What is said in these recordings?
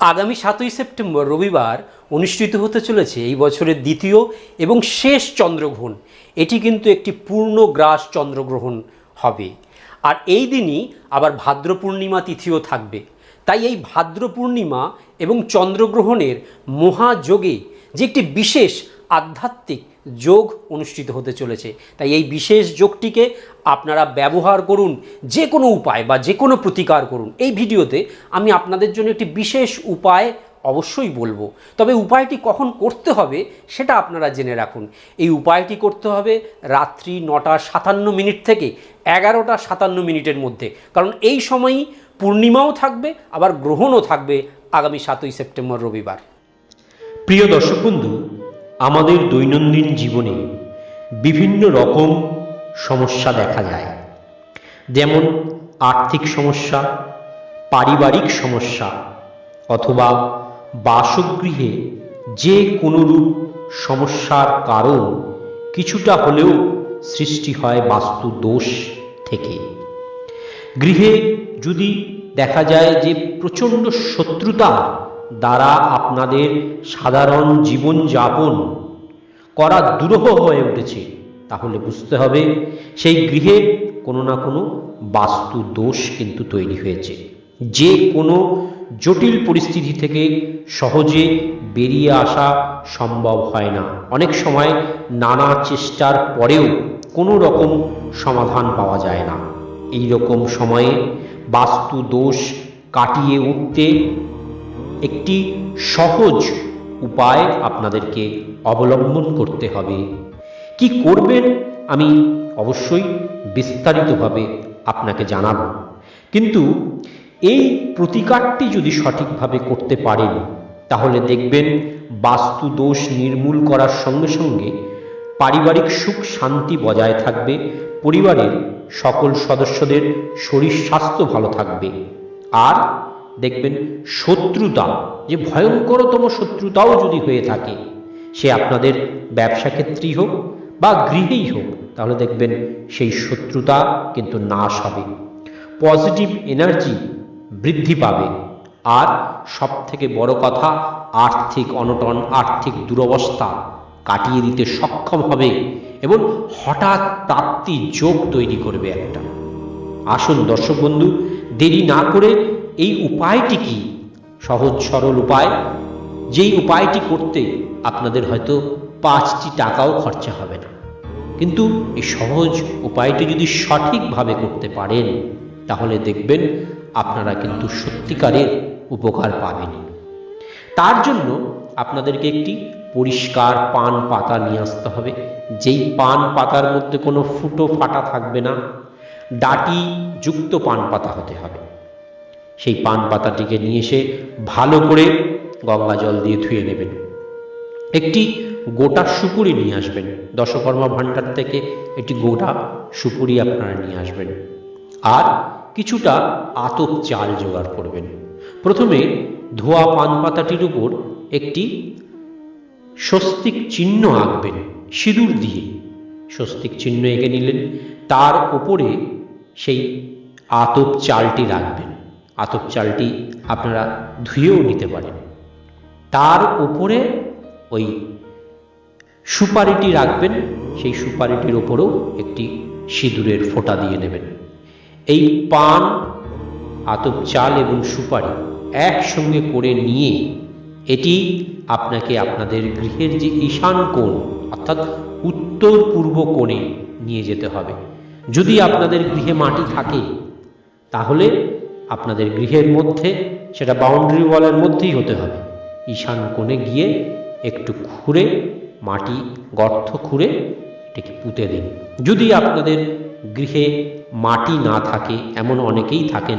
আগামী সাতই সেপ্টেম্বর রবিবার অনুষ্ঠিত হতে চলেছে এই বছরের দ্বিতীয় এবং শেষ চন্দ্রগ্রহণ। এটি কিন্তু একটি পূর্ণ গ্রাস চন্দ্রগ্রহণ হবে। আর এই দিনই আবার ভাদ্র পূর্ণিমা তিথিও থাকবে। তাই এই ভাদ্র পূর্ণিমা এবং চন্দ্রগ্রহণের মহাযোগে যে একটি বিশেষ আধ্যাত্মিক যোগ অনুষ্ঠিত হতে চলেছে। তাই এই বিশেষ যোগটিকে আপনারা ব্যবহার করুন, যে কোনো উপায় বা যে কোনো প্রতিকার করুন। এই ভিডিওতে আমি আপনাদের জন্য একটি বিশেষ উপায় অবশ্যই বলব। তবে উপায়টি কখন করতে হবে সেটা আপনারা জেনে রাখুন। এই উপায়টি করতে হবে রাত্রি নটা সাতান্ন মিনিট থেকে এগারোটা সাতান্ন মিনিটের মধ্যে। কারণ এই সময়ই পূর্ণিমাও থাকবে, আবার গ্রহণও থাকবে আগামী সাতই সেপ্টেম্বর রবিবার। প্রিয় দর্শক বন্ধু আমাদের দৈনন্দিন জীবনে বিভিন্ন রকম সমস্যা দেখা যায়। যেমন আর্থিক সমস্যা, পারিবারিক সমস্যা অথবা বাসগৃহে যে কোনো রূপ সমস্যার কারণ কিছুটা হলেও সৃষ্টি হয় বাস্তু দোষ থেকে। গৃহে যদি দেখা যায় যে প্রচণ্ড শত্রুতা দ্বারা আপনাদের সাধারণ জীবনযাপন করা দুরূহ হয়ে উঠেছে। তাহলে বুঝতে হবে, সেই গৃহে কোনো না কোনো বাস্তু দোষ কিন্তু তৈরি হয়েছে। যে কোনো জটিল পরিস্থিতি থেকে সহজে বেরিয়ে আসা সম্ভব হয় না। অনেক সময় নানা চেষ্টার পরেও কোনো রকম সমাধান পাওয়া যায় না। এই রকম সময়ে বাস্তু দোষ কাটিয়ে উঠতে একটি সহজ উপায় আপনাদেরকে অবলম্বন করতে হবে। কি করবেন আমি অবশ্যই বিস্তারিতভাবে আপনাকে জানাব। কিন্তু এই প্রতিকারটি যদি সঠিকভাবে করতে পারেন, তাহলে দেখবেন বাস্তু দোষ নির্মূল করার সঙ্গে সঙ্গে পারিবারিক সুখ শান্তি বজায় থাকবে, পরিবারের সকল সদস্যদের শরীর স্বাস্থ্য ভালো থাকবে। আর দেখবেন শত্রুতা, যে ভয়ঙ্করতম শত্রুতাও যদি হয়ে থাকে, সে আপনাদের ব্যবসা ক্ষেত্রেই হোক বা গৃহেই হোক, তাহলে দেখবেন সেই শত্রুতা কিন্তু নাশ হবে। পজিটিভ এনার্জি বৃদ্ধি পাবে। আর সব থেকে বড় কথা, আর্থিক অনটন, আর্থিক দুরবস্থা কাটিয়ে দিতে সক্ষম হবে এবং হঠাৎ প্রাপ্তি যোগ তৈরি করবে একটা। আসুন দর্শক বন্ধু, দেরি না করে এই উপায়টি কি? সহজ সরল উপায়। যেই উপায়টি করতে আপনাদের হয়তো পাঁচটি টাকাও খরচা হবে না। কিন্তু এই সহজ উপায়টি যদি সঠিকভাবে করতে পারেন, তাহলে দেখবেন আপনারা কিন্তু সত্যিকারের উপকার পাবেন। তার জন্য আপনাদেরকে একটি পরিষ্কার পান পাতা নিয়ে আসতে হবে। যেই পান পাতার মধ্যে কোনো ফুটো ফাটা থাকবে না ডাটি যুক্ত পান পাতা হতে হবে। সেই পান পাতাটিকে নিয়ে এসে ভালো করে গঙ্গা জল দিয়ে ধুয়ে নেবেন। একটি গোটা সুপুরি নিয়ে আসবেন। দশকর্মা ভাণ্ডার থেকে একটি গোটা সুপুরি আপনারা নিয়ে আসবেন। আর কিছুটা আতপ চাল জোগাড় করবেন। প্রথমে ধোয়া পান পাতাটির উপর একটি স্বস্তিক চিহ্ন আঁকবেন সিঁদুর দিয়ে। স্বস্তিক চিহ্ন এঁকে নিলেন। তার উপরে সেই আতপ চালটি রাখবেন। আতপ চালটি আপনারা ধুয়েও নিতে পারেন। তার উপরে ওই সুপারিটি রাখবেন, সেই সুপারিটির ওপরেও একটি সিঁদুরের ফোঁটা দিয়ে নেবেন। এই পান আতপ চাল এবং সুপারি একসঙ্গে করে নিয়ে এটি আপনাকে আপনাদের গৃহের যে ঈশান কোণ, অর্থাৎ উত্তর পূর্ব কোণে নিয়ে যেতে হবে। যদি আপনাদের গৃহে মাটি থাকে, তাহলে আপনাদের গৃহের মধ্যে, সেটা বাউন্ডারি ওয়ালের মধ্যেই হতে হবে। ঈশান কোণে গিয়ে একটু খুঁড়ে মাটি গর্ত খুঁড়ে এটিকে পুঁতে দিন। যদি আপনাদের গৃহে মাটি না থাকে, এমন অনেকেই থাকেন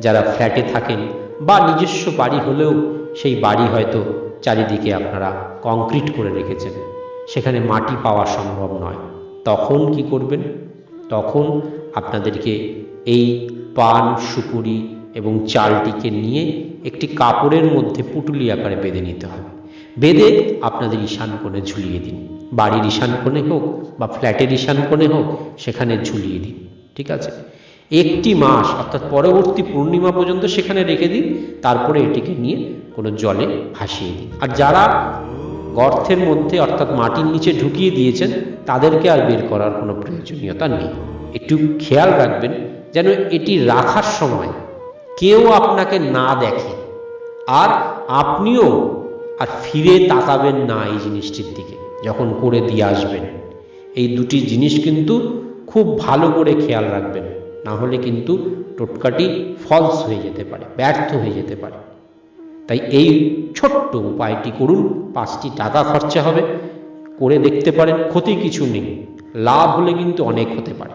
যারা ফ্ল্যাটে থাকেন, বা নিজস্ব বাড়ি হলেও সেই বাড়ি হয়তো চারিদিকে আপনারা কংক্রিট করে রেখেছেন, সেখানে মাটি পাওয়া সম্ভব নয়। তখন কি করবেন? তখন আপনাদেরকে এই পান, সুপুরি এবং চালটিকে নিয়ে একটি কাপড়ের মধ্যে পুটুলি আকারে বেঁধে নিতে হবে। বেঁধে আপনাদের ঈশান কোণে ঝুলিয়ে দিন। বাড়ির ঈশান কোণে হোক বা ফ্ল্যাটের ঈশান কোণে হোক, সেখানে ঝুলিয়ে দিন, ঠিক আছে? একটি মাস, অর্থাৎ পরবর্তী পূর্ণিমা পর্যন্ত সেখানে রেখে দিন, তারপরে এটিকে নিয়ে কোনো জলে ভাসিয়ে দিন। আর যারা গর্তের মধ্যে, অর্থাৎ মাটির নিচে ঢুকিয়ে দিয়েছেন, তাদেরকে আর বের করার কোনো প্রয়োজনীয়তা নেই। একটু খেয়াল রাখবেন যেন এটি রাখার সময় কেউ আপনাকে না দেখে। আর আপনিও আর ফিরে তাকাবেন না এই জিনিসটির দিকে, যখন করে দিয়ে আসবেন। এই দুটি জিনিস কিন্তু খুব ভালো করে খেয়াল রাখবেন, না হলে কিন্তু টোটকাটি ফলস হয়ে যেতে পারে, ব্যর্থ হয়ে যেতে পারে। তাই এই ছোট্ট উপায়টি করুন, পাঁচটি টাকা খরচা হবে, করে দেখতে পারেন ক্ষতি কিছু নেই, লাভ হলে কিন্তু অনেক হতে পারে।